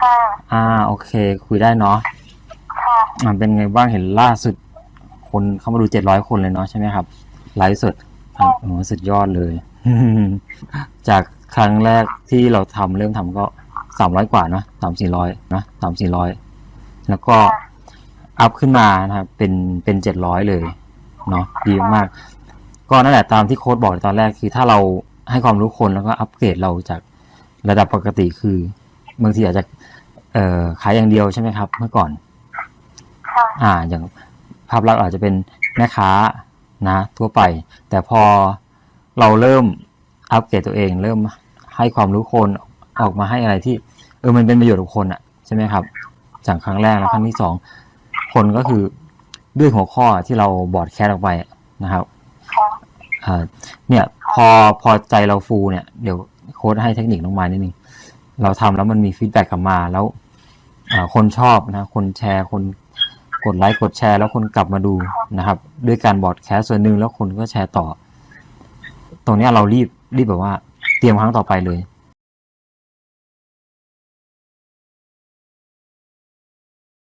ค่ะ อ่าโอเค คุยได้เนาะค่ะอ่าเป็นไงบ้างเห็นล่าสุด คนเข้ามาดูเจ็ดร้อยคนเลยเนาะใช่ไหมครับไลฟ์สดอะโอ้โหสุดยอดเลย จากครั้งแรกที่เราทำเริ่มทำก็สามร้อยกว่าเนาะสามสี่ร้อยนะสามสี่ร้อยแล้วก็อัพขึ้นมานะครับเป็นเป็นเจ็ดร้อยเลยเนาะดีมากก็นั่นแหละตามที่โค้ดบอกในตอนแรกคือถ้าเราให้ความรู้คนแล้วก็อัปเกรดเราจากระดับปกติคือ บางทีอาจจะเอ่อขายอย่างเดียวใช่ไหมครับ เมื่อก่อนค่ะอ่า อย่างภาพลักษณ์อาจจะเป็นแม่ค้านะ ทั่วไป แต่พอเราเริ่มอัปเกรดตัวเอง เริ่มให้ความรู้คนออกมาให้อะไรที่ เออมันเป็นประโยชน์กับคนอะใช่ไหมครับจากครั้งแรกแล้วครั้งที่สองคนก็คือด้วยหัวข้อที่เราบอร์ดแคสออกไปนะครับค่ะอ่าเนี่ยพอพอใจเราฟูเนี่ย เดี๋ยวโค้ดให้เทคนิคน้องไม้นิดนึง เราทำแล้วมันมีฟีดแบ็กกลับมาแล้วคนชอบนะคนแชร์คนกดไลค์กดแชร์ แล้วคนกลับมาดูนะครับ ด้วยการบอดแคสส่วนหนึ่งแล้วคนก็แชร์ต่อ ตรงนี้เรารีบรีบแบบว่า เตรียมครั้งต่อไปเลย